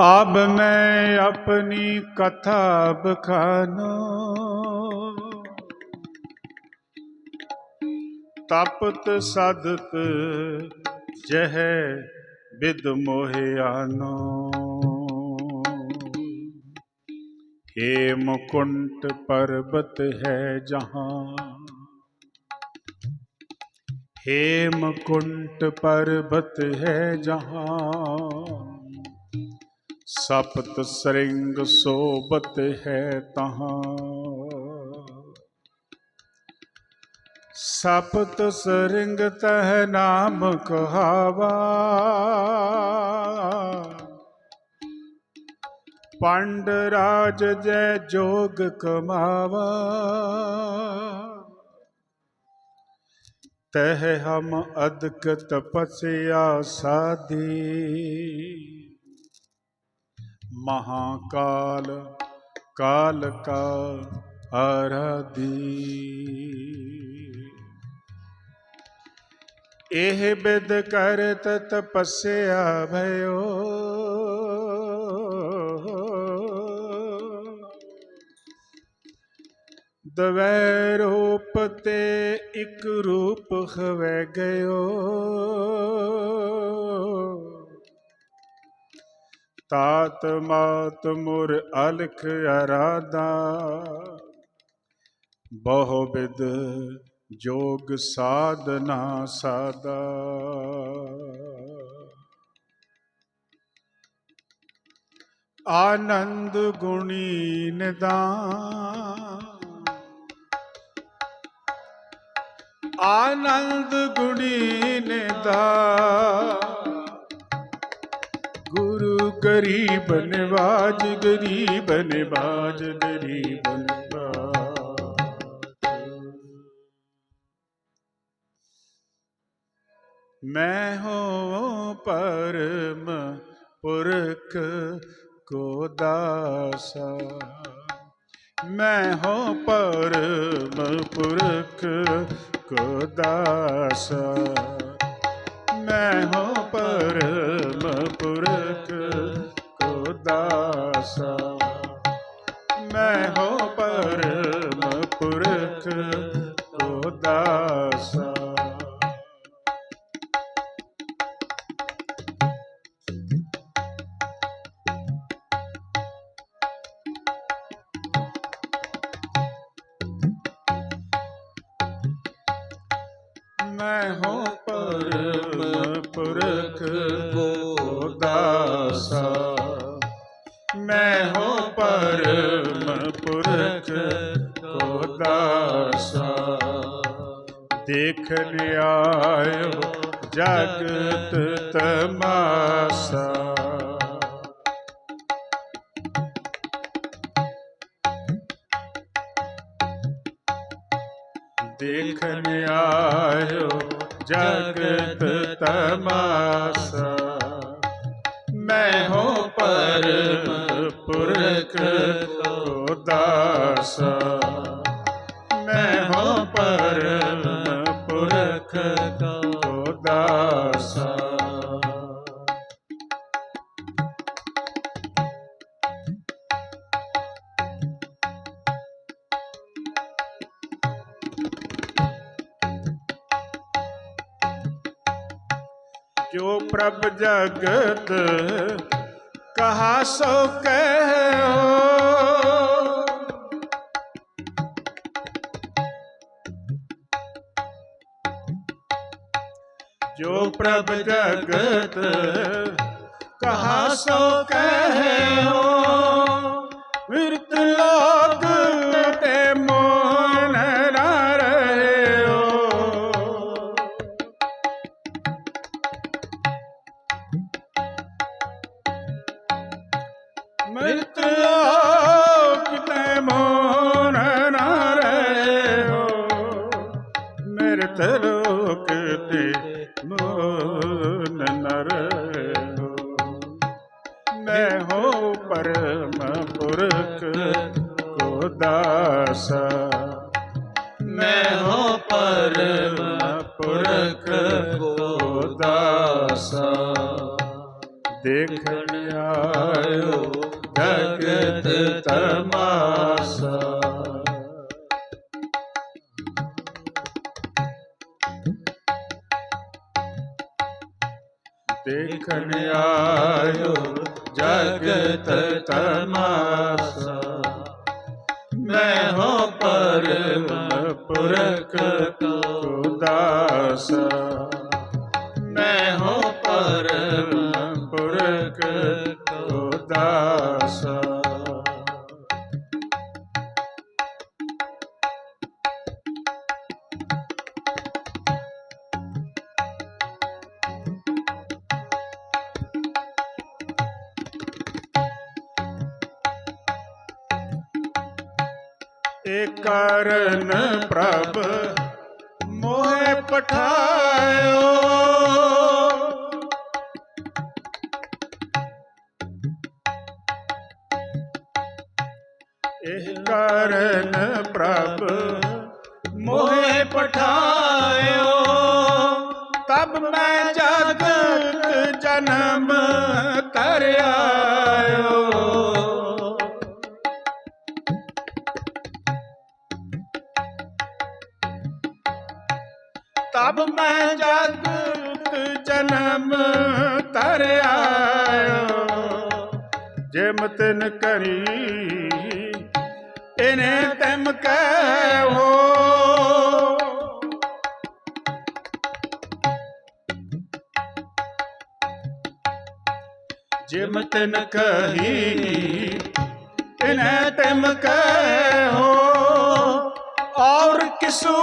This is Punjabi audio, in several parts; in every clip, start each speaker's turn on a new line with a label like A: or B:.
A: अब मैं अपनी कथा बखानो तपत सदत जह विद मोहियानो हे मुकुंट पर्वत है जहाँ हे मुकुंट पर्वत है जहाँ ਸਪਤ ਸਰਿੰਗ ਸੋਬਤ ਹੈ ਤਹਾਂ। ਸਪਤ ਸਰਿੰਗ ਤਹ ਨਾਮ ਕਹਾਵਾ। ਪੰਡ ਰਾਜ ਜੈ ਜੋਗ ਕਮਾਵਾ। ਤਹ ਹਮ ਅਦਕ ਤਪਸਿਆ ਸਾਧੀ। ਮਹਾਕਾਲ, ਕਾਲ ਕਾ ਅਰਦੀ ਇਹ ਬਿਦ ਕਰ ਤਪਸਿਆ ਭਇਓ ਦਵੈ ਰੂਪ ਤੇ ਇੱਕ ਰੂਪ ਖਵੈ ਗਇਓ। ਤਾਤ ਮਾਤ ਮੁਰ ਅਲਖ ਅਰਾਦਾ ਬਹੁ ਬਿਦ ਜੋਗ ਸਾਧਨਾ ਸਾਦਾ ਆਨੰਦ ਗੁਣੀ ਨਿਦਾਨ। ਆਨੰਦ ਗੁਣੀ ਨਿਦਾਨ। ਗਰੀਬਨ ਬਾਜ਼ ਗਰੀਬਨ ਬਾਜ ਗਰੀਬਨ ਗਰੀਬ ਮੈਂ ਹੋ ਪਰਮ ਪੁਰਖ ਕੋ ਦਾਸਾ। ਮੈਂ ਹੋ ਪਰਮ ਪੁਰਖ ਕੋ ਦਾਸਾ। ਮੈਂ ਹੋ ਪਰਮ ਪੁਰਖ ਕੋ ਦਾਸਾ। ਮੈਂ ਹੋ ਪਰਮ ਪੁਰਖ ਕੋ ਦਾਸਾ। ਦਾਸਾ ਮੈਂ ਹੋ ਪਰਮ ਪੁਰਖ ਕੋ ਦਾਸਾ ਦੇਖ ਲਿਆਇਓ ਜਗਤ ਤਮਾਸਾ। ਦੇਖਣ ਆਇਓ ਜਗਤ ਤਮਾਸਾ। ਮੈਂ ਹੋ ਪਰਮ ਪੁਰਖ ਕੋ ਦਾਸਾ ਮੈਂ ਹੋ ਪਰਮ ਜੋ ਪ੍ਰਭ ਜਗਤ ਕਹਾ ਸੋ ਕਹਿਓ। ਜੋ ਪ੍ਰਭ ਜਗਤ ਕਹਾ ਸੋ ਕਹਿਓ। ਦੇਖਣ ਆਇਓ ਜਗਤ ਤਮਾਸਾ। ਮੈਂ ਹੋ ਪਰਮ ਪੁਰਖ ਕੋ ਦਾਸ। ਏ ਕਰਨ ਪ੍ਰਭ, ਮੋਹਿ ਪਠਾਇਓ। ਇਹ ਕਰਨ ਪ੍ਰਭ, ਮੋਹਿ ਪਠਾਇਓ। ਤਬ ਮੈਂ ਜਗਤ ਜਨਮ ਕਰਿਆ ਮੈਂ ਜਗਤ ਜਨਮ ਤਰਿਆ ਜਿਮ ਤਿਨ ਕਰੀ ਇਨੇ ਤਮ ਕਹਿਓ। ਜਿਮ ਤਿਨ ਕਹੀ ਇਨੇ ਤਮ ਕਹਿਓ। ਔਰ ਕਿਸੂ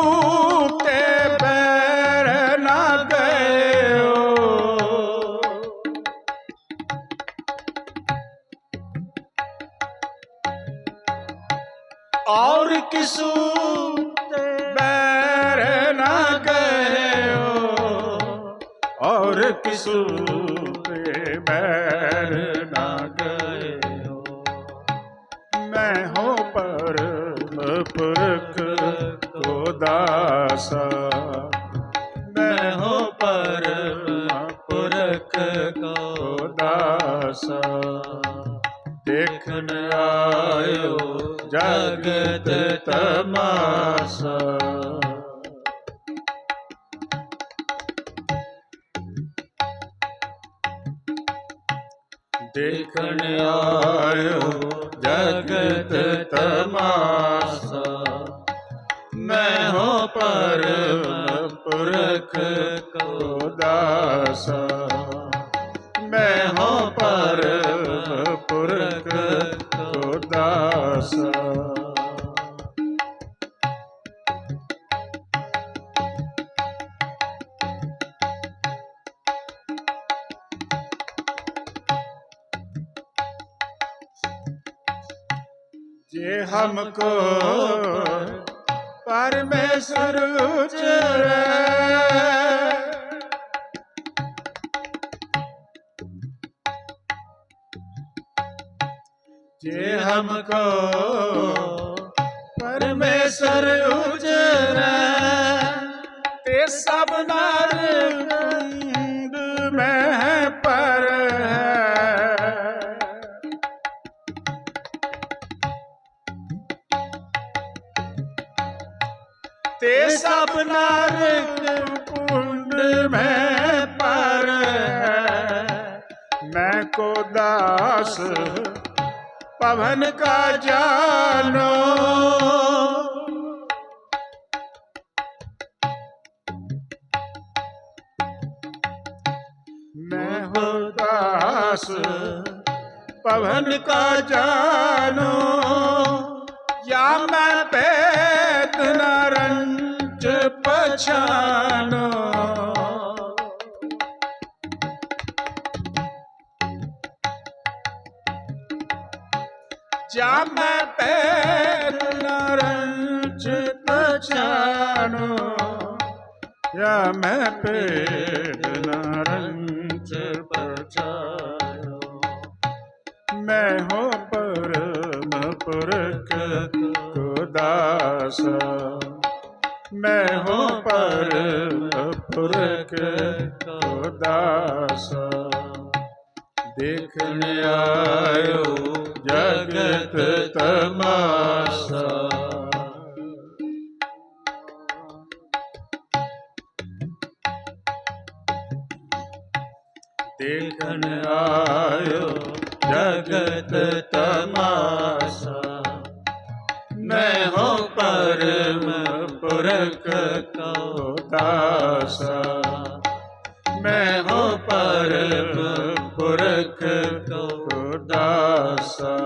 A: ਪਰਮ ਪੁਰਖ ਕੋ ਦਾਸ। ਮੈਂ ਹੋ ਪਰਮ ਪੁਰਖ ਕੋ ਦਾਸ। ਦੇਖਣ ਆਇਓ ਜਗਤ ਦੇਖਣ ਆਇਓ ਜਗਤ ਤਮਾਸਾ। ਮੈਂ ਹੋ ਪਰਮ ਪੁਰਖ ਕੋ ਦਾਸ। ਮੈਂ ਹੋ ਪਰਮ ਪੁਰਖ जे हमको परमेश्वर उचरे जे हमको परमेश्वर उचरे ते सब नर ते सब नरक कुंड में पर है मैं को दास पवन का जानो मैं हो दास पवन का जानो या मैं पेत नरंज বছানো ਜਾ ਮੈਂ ਪੈਰ ਨਰੰਜਤ ਜਾਣੋ ਜਾ ਮੈਂ ਪੈਰ ਨਰੰਜਤ ਜਾਣੋ ਮੈਂ ਹੋ ਪਰਮ ਪੁਰਖ ਕੋ ਦਾਸਾ। ਮੈਂ ਹੋ ਪਰ ਪੁਰਖ ਕੋ ਦਾਸਾ ਦੇਖਣ ਆਇਓ ਜਗਤ ਤਮਾਸਾ। ਦੇਖਣ ਆਇਓ ਜਗਤ ਮੈਂ ਹੋ ਪਰਮ ਪੁਰਖ ਕੋ ਦਾਸਾ। ਮੈਂ ਹੋ ਪਰਮ ਪੁਰਖ ਕੋ ਦਾਸਾ।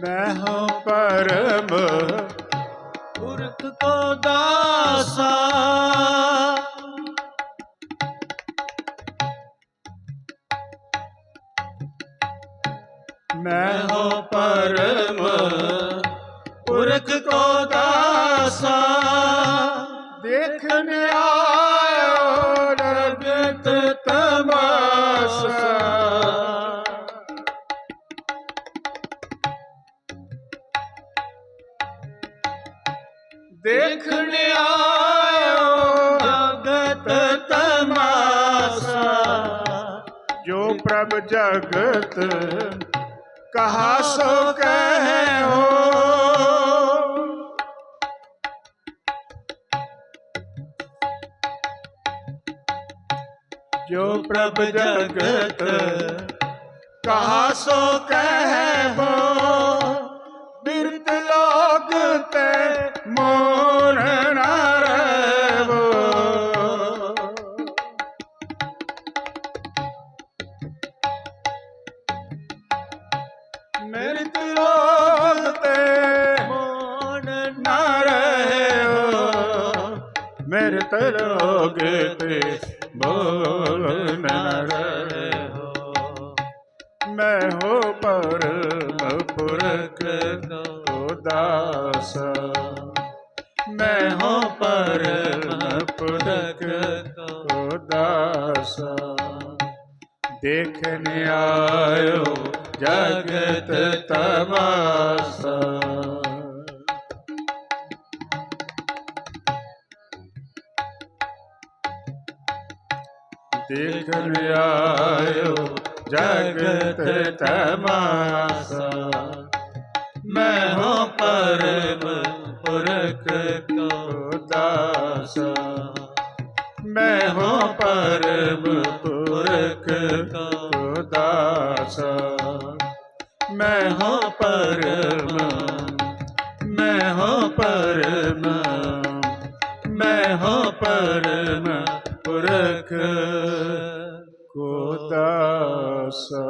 A: ਮੈਂ ਹਾਂ ਪਰਮ
B: ਪੁਰਖ ਕੋ ਦਾਸਾ।
A: ਮੈਂ ਹਾਂ ਪਰਮ
B: ਪੁਰਖ ਕੋ ਦਾਸਾ।
A: ਦੇਖਣ ਆਇਓ ਜੋ ਪ੍ਰਭ ਜਗਤ ਕਹਾ ਸੋ ਕਹੇ ਹੋ ਜੋ ਪ੍ਰਭ ਜਗਤ ਕਹਾ ਸੋ ਕਹੇ ਹੋ ਬਿਰਤ ਲੋਕ ਤੇ ਮਿਰਤ ਲੋਕ ਤੇ
B: ਮੋਨ
A: ਨਾ ਰਹਿਓ। ਮਿਰਤ ਲੋਕ ਤੇ ਬੋਲ ਨਾ ਰਹਿਓ। ਮੈਂ ਹੋ ਪਰ ਪੁਰਖ ਕੋ ਦਾਸ। ਮੈਂ ਹੋ ਪਰਮ ਪੁਰਖ ਕੋ ਦਾਸ। ਦੇਖਣ ਆਇਓ ਜਗਤ ਤਮਾਸ਼ਾ ਦੇਖਣ ਆਇਓ ਜਗਤ ਤਮਾਸ਼ਾ ਮੈਂ ਹਾਂ ਪਰਮ ਪੁਰਖ ਕੋ ਦਾਸਾ ਮੈਂ ਹਾਂ ਪਰਮ ਪੁਰਖ ਕੋ ਦਾਸਾ ਮੈਂ ਹਾਂ ਪਰਮ, ਮੈਂ ਹਾਂ ਪਰਮ, ਮੈਂ ਹਾਂ ਪਰਮ ਪੁਰਖ ਕੋ ਦਾਸਾ